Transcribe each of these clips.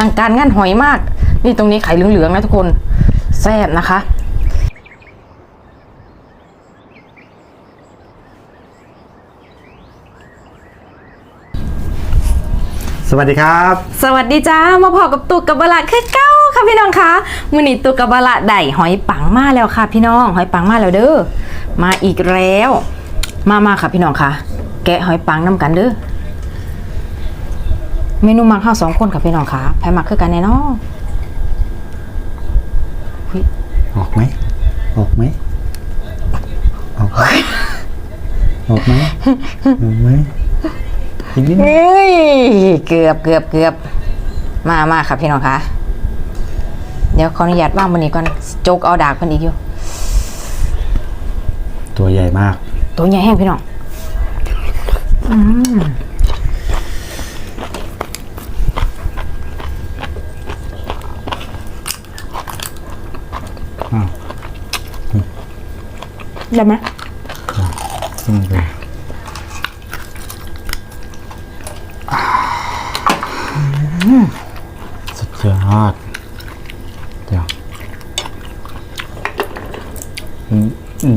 ลังการงานหอยมาก นี่ตรงนี้ไข่เหลืองๆนะทุกคนแซ่บนะคะสวัสดีครับ สวัสดีจ้า มาพอกับตุกกับบะละคือเก้าค่ะพี่น้องคะมื้อนี้ตุกกับบะละได้หอยปังมาแล้วค่ะ พี่น้อง หอยปังมาแล้วเด้อ มาอีกแล้ว มามาค่ะพี่น้องค่ะแกะหอยปังน้ำกันเด้อ เมนูมักข้าวสองคนค่ะพี่น้องค่ะไผมักคือกันแน่เนอนออกไหม ออกไหม ออกไหมออกไหมออกไหมอีกนิดนึงเฮ้ยเกือบเกือบเกือบมามาค่ะพี่น้องค่ะเดี๋ยวขออนุญาตว่างวันนี้ก่อนโจกเอาดากเพิ่นอีกอยู่ ตัวใหญ่มาก ตัวใหญ่แห้งพี่น้องอ้ ได้ไหมขึ้นไปสุดยอดเดี๋ยวอืม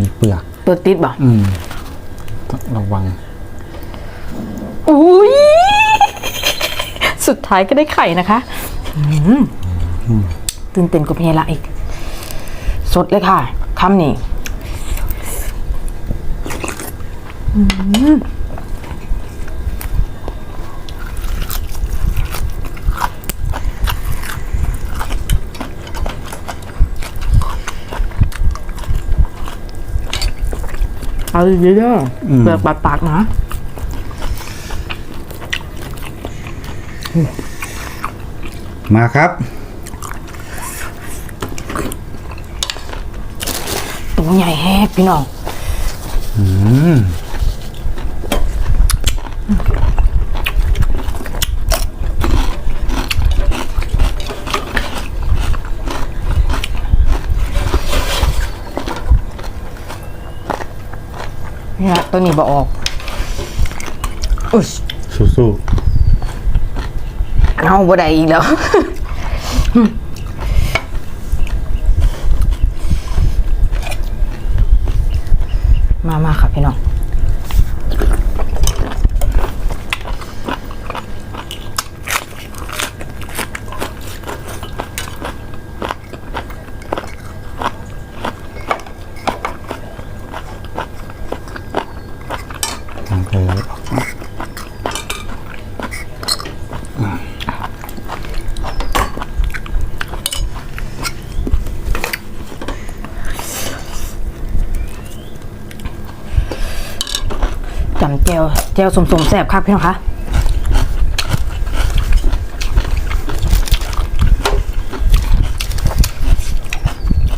มีเปลือก เปลือกติดบ่อืมต้องระวัง อุ้ยสุดท้ายก็ได้ไข่นะคะอืมตื่นเต้นกว่าเพละอีก สดเลยค่ะคำนี้อืม เอาดีๆเด้ออม เปลือกบาดปากนะมาครับ ตัวใหญ่แฮกพี่น้อง อืม เนี่ยตัวนี้บอออกอุ๊ยสู้เอาบ่ได้อีกแล้ว มามาค่ะพี่น้อง ๆทางไปออกมา จำเจวเจวสมสมๆแสบครับพี่น้องคะ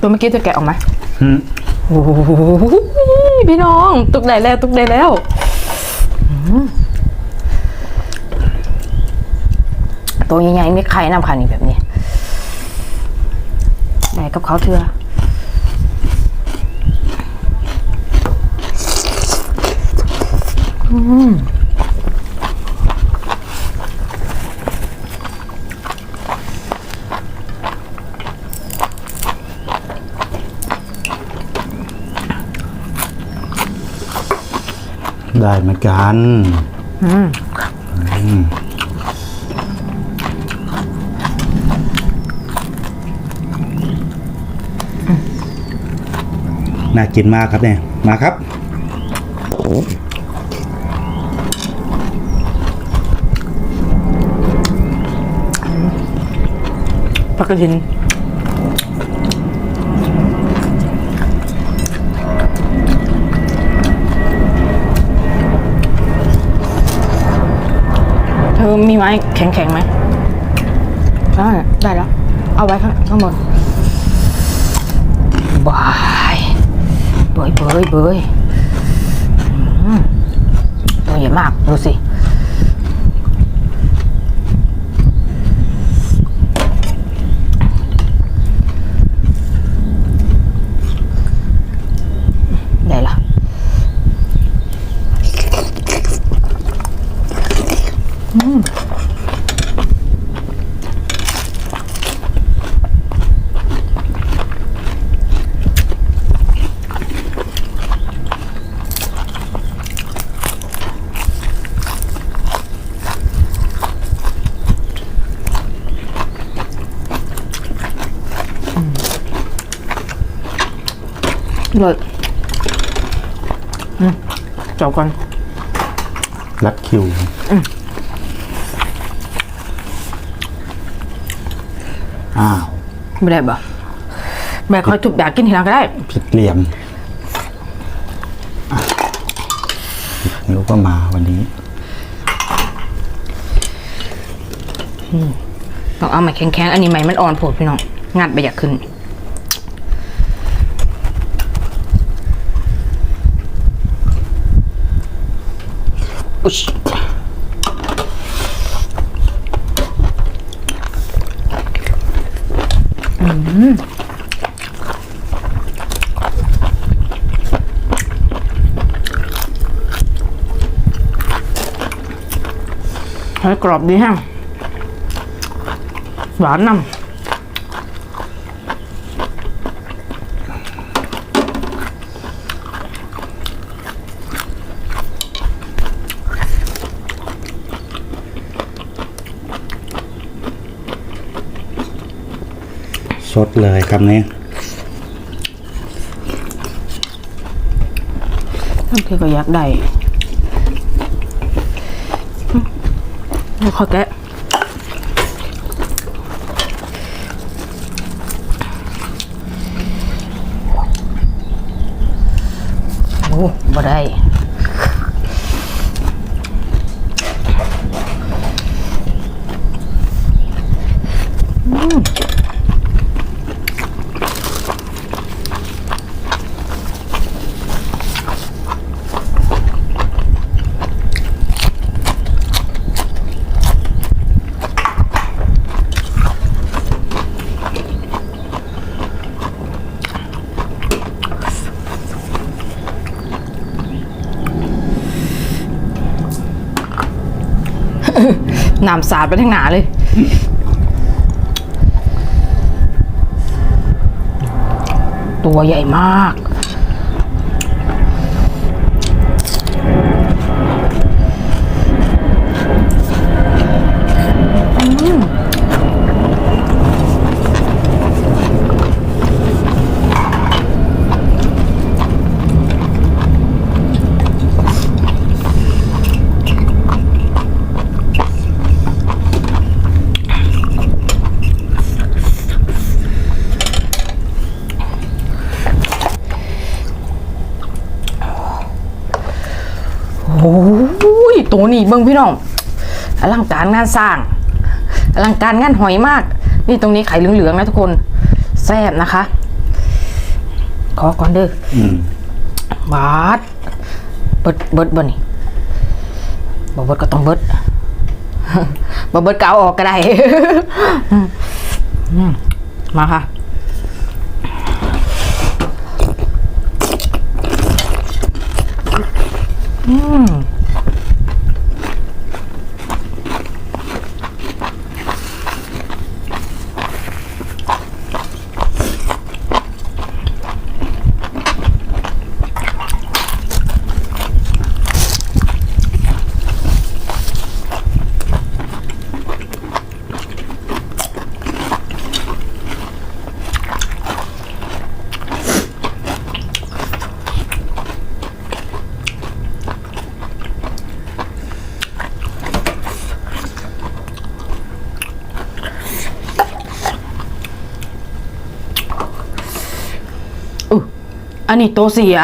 ตัวเมื่อกี้จะแกะออกไหมอืมโอ้โหพี่น้อง ตุกได้แล้ว ตุกได้แล้วอืมตัวใหญ่ๆไม่ไข่น้ำคันนี่แบบนี้ได้กับเขาเถอะอืม ได้เหมือนกันอืมน่ากินมากครับเนี่ย มาครับ ผักกระถินเธอมีไม้แข็งๆไหมได้ได้แล้ว เอาไว้ข้างข้างบนบายเบยเบยเบยอืมตัวใหญ่มาก ดูสิ เลยอืมจบกันรัดคิว อืาวไม่ได้บ่แม่คอยทุบดากินทีหลังก็ได้ ผิดเหลี่ยมอะผิดนิ้วก็มาวันนี้ ต้องเอามาแข็งๆ อันนี้ไหมมันอ่อนโผดพี่น้อง งัดไปอยากขึ้น อุ๊ย อืมให้กรอบดีฮะหวานนำ สดเลยคำนี้บางทีก็อยากได้อืมแล้วค่อแกะโอ้บ่ได้ น้ำสาดไปทั้งหนาเลย ตัวใหญ่มาก ตัวนี้เบิ้งพี่น้องอลังการงานสร้างอลังการงานหอยมาก นี่ตรงนี้ไข่เหลืองๆนะทุกคนแซ่บนะคะ ขอก่อนเด้ออืมบาดเบิดเบิดบ่นี่บ่เบิดก็ต้องเบิดบ่เบิดก็เอาออกก็ได้อืมอืมมาค่ะอืม อันนี้โตเสีย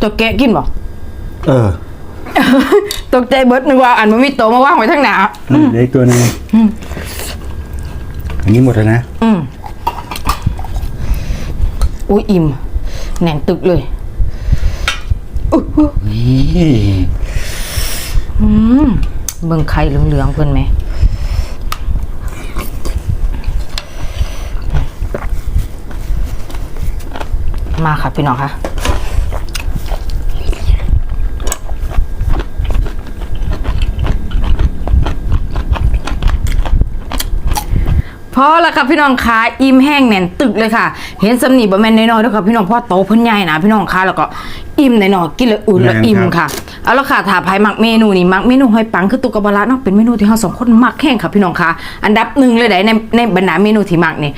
ตัวแกะกินบ่เออ ตกใจเบิดนึกว่า อันมันมีโตมาว่างไว้ทั้งหนาอืมเด็กตัวหนึงอันนี้หมดแล้วนะ อืมอุ้ยอิ่มแหน่นตึกเลยอุ๊ยอุ๊ยนี่ อืมเบิ่งไข่เหลืองๆเพิ่นไหม มาค่ะพี่น้องค่ะพอแล้วค่ะพี่น้องคะอิ่มแห้งแน่นตึกเลยค่ะ เห็นสำนีบะแมนน้อยๆด้วยค่ะพี่น้องเพราะว่อโตเพิ่นใหญ่นะพี่น้องคะแล้วก็อิ่มแน่นอนกินแล้วอุ่นแล้วอิ่มค่ะ เอาละค่ะถ้าใครมักเมนูนี้มักเมนูหอยปังคือตุกกะบะละเนาะเป็นเมนูที่เราสองคนมักแห้งค่ะพี่น้องคะอันดับหนึ่งเลยได้ในในบรรดาเมนูที่มักนี่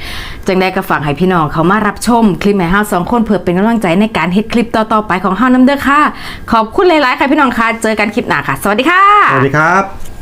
จังได้ก็ฝากให้พี่น้องเขามารับชมคลิปให้เฮาสองคนเพื่อเป็นกำลังใจในการเฮ็ดคลิปต่อๆไปของเฮานำเด้อค่ะ ขอบคุณหลายๆค่ะพี่น้องค่ะ เจอกันคลิปหน้าค่ะ สวัสดีค่ะ สวัสดีครับ